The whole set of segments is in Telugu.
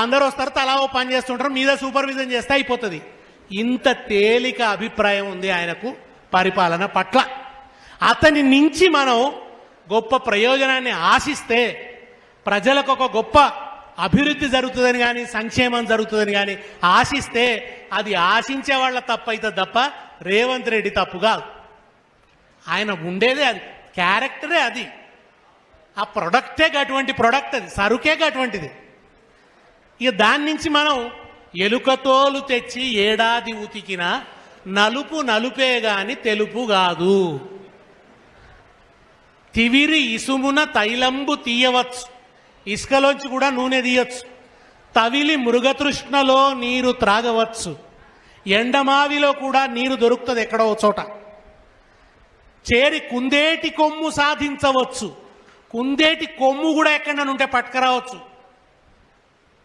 అందరూ వస్తారు తలా ఓ పని చేస్తుంటారు మీద సూపర్విజన్ చేస్తే అయిపోతుంది. ఇంత తేలిక అభిప్రాయం ఉంది ఆయనకు పరిపాలన పట్ల. అతని నుంచి మనం గొప్ప ప్రయోజనాన్ని ఆశిస్తే ప్రజలకు ఒక గొప్ప అభివృద్ధి జరుగుతుందని కానీ సంక్షేమం జరుగుతుందని కానీ ఆశిస్తే అది ఆశించే వాళ్ళ తప్పైతే అవుతుంది తప్ప రేవంత్ రెడ్డి తప్పు కాదు. ఆయన ఉండేదే అది క్యారెక్టరే అది. ఆ ప్రొడక్టే అటువంటి ప్రొడక్ట్ అది సరుకే అటువంటిది ఇక దాని నుంచి మనం ఎలుకతోలు తెచ్చి ఏడాది ఉతికిన నలుపు నలుపే గాని తెలుపు కాదు. తివిరి ఇసుమున తైలంబు తీయవచ్చు. ఇసుకలోంచి కూడా నూనె తీయవచ్చు తవిలి మృగతృష్ణలో నీరు త్రాగవచ్చు. ఎండమావిలో కూడా నీరు దొరుకుతుంది ఎక్కడో ఓ చోట. చేరి కుందేటి కొమ్ము సాధించవచ్చు. కుందేటి కొమ్ము కూడా ఎక్కడైనా ఉంటే పట్టుకురావచ్చు.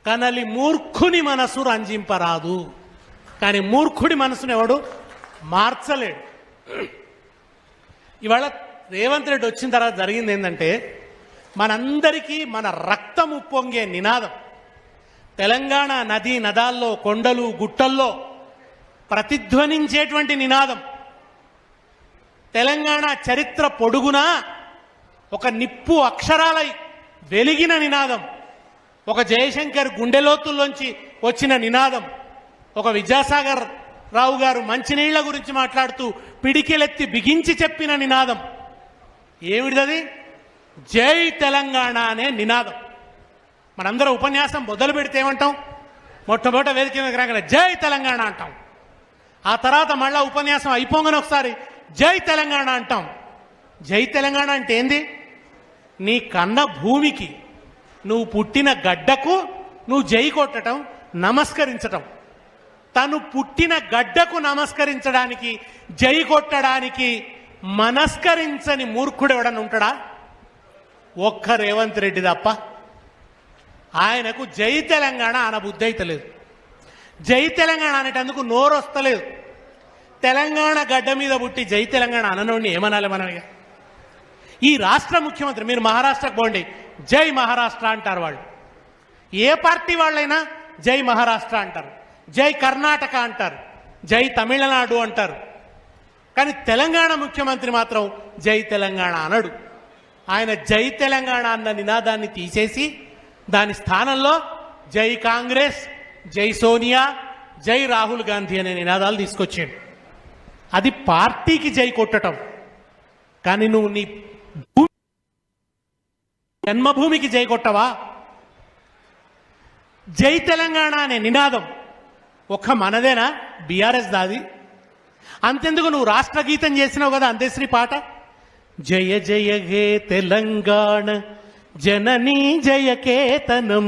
కనలి మూర్ఖుని మనసు రంజింపరాదు. కానీ మూర్ఖుడి మనసును ఎవడు? మార్చలేడు. ఇవాళ రేవంత్ రెడ్డి వచ్చిన తర్వాత జరిగింది ఏంటంటే మనందరికీ మన రక్తం ఉప్పొంగే నినాదం. తెలంగాణ నదీ నదాల్లో కొండలు గుట్టల్లో ప్రతిధ్వనించేటువంటి నినాదం. తెలంగాణ చరిత్ర పొడుగునా ఒక నిప్పు అక్షరాలై వెలిగిన నినాదం. ఒక జయశంకర్ గుండెలోతుల్లోంచి వచ్చిన నినాదం. ఒక విద్యాసాగర్ రావు గారు మంచినీళ్ళ గురించి మాట్లాడుతూ పిడికిలెత్తి బిగించి చెప్పిన నినాదం. ఏమిటిదది? జై తెలంగాణ అనే నినాదం. మనందరం ఉపన్యాసం మొదలు పెడితే ఏమంటాం? మొట్టమొదట వేదిక మీదకి జై తెలంగాణ అంటాం. ఆ తర్వాత మళ్ళా ఉపన్యాసం అయిపోగానే ఒకసారి జై తెలంగాణ అంటాం. జై తెలంగాణ అంటే ఏంది? నీ కన్న భూమికి నువ్వు పుట్టిన గడ్డకు నువ్వు జై కొట్టడం నమస్కరించటం. తను పుట్టిన గడ్డకు నమస్కరించడానికి జై కొట్టడానికి మనస్కరించని మూర్ఖుడు ఎవడన్నా ఉంటాడా? ఒక్క రేవంత్ రెడ్డి తప్ప. ఆయనకు జై తెలంగాణ అన బుద్ధి అయితలేదు జై తెలంగాణ అనేటందుకు నోరు వస్తలేదు తెలంగాణ గడ్డ మీద పుట్టి జై తెలంగాణ అననోడిని ఏమనాలి మనం ఈ రాష్ట్ర ముఖ్యమంత్రి మీరు మహారాష్ట్రకు పోండి. జై మహారాష్ట్ర అంటారు వాళ్ళు. ఏ పార్టీ వాళ్ళైనా జై మహారాష్ట్ర అంటారు. జై కర్ణాటక అంటారు. జై తమిళనాడు అంటారు. కానీ తెలంగాణ ముఖ్యమంత్రి మాత్రం జై తెలంగాణ అనడు. ఆయన జై తెలంగాణ అన్న నినాదాన్ని తీసేసి దాని స్థానంలో జై కాంగ్రెస్ జై సోనియా జై రాహుల్ గాంధీ అనే నినాదాలు తీసుకొచ్చాడు. అది పార్టీకి జై కొట్టటం. కానీ నువ్వు నీ జన్మభూమికి జై కొట్టవా? జై తెలంగాణ అనే నినాదం ఒక్క మనదేనా? బీఆర్ఎస్ దాది. అంతెందుకు నువ్వు రాష్ట్ర గీతం చేసినావు కదా అంతేశ్రీ పాట? జయ జయ హే తెలంగాణ జననీ జయకేతనం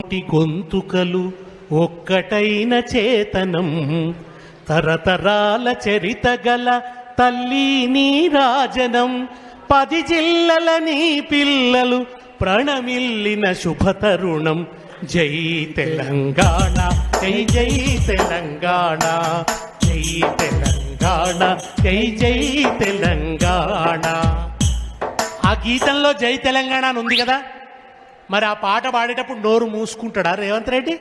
కోటి గొంతుకలు ఒక్కటైన చేతనం. తరతరాల చరిత గల తల్లి నీ రాజనం పది జిల్లల నీ పిల్లలు ప్రణమిల్లిన శుభతరుణం. జై తెలంగాణ జై జై తెలంగాణ జై తెలంగాణ జై జై తెలంగాణ. ఆ గీతంలో జై తెలంగాణ అని ఉంది కదా? మరి ఆ పాట పాడేటప్పుడు నోరు మూసుకుంటాడా రేవంత్ రెడ్డి?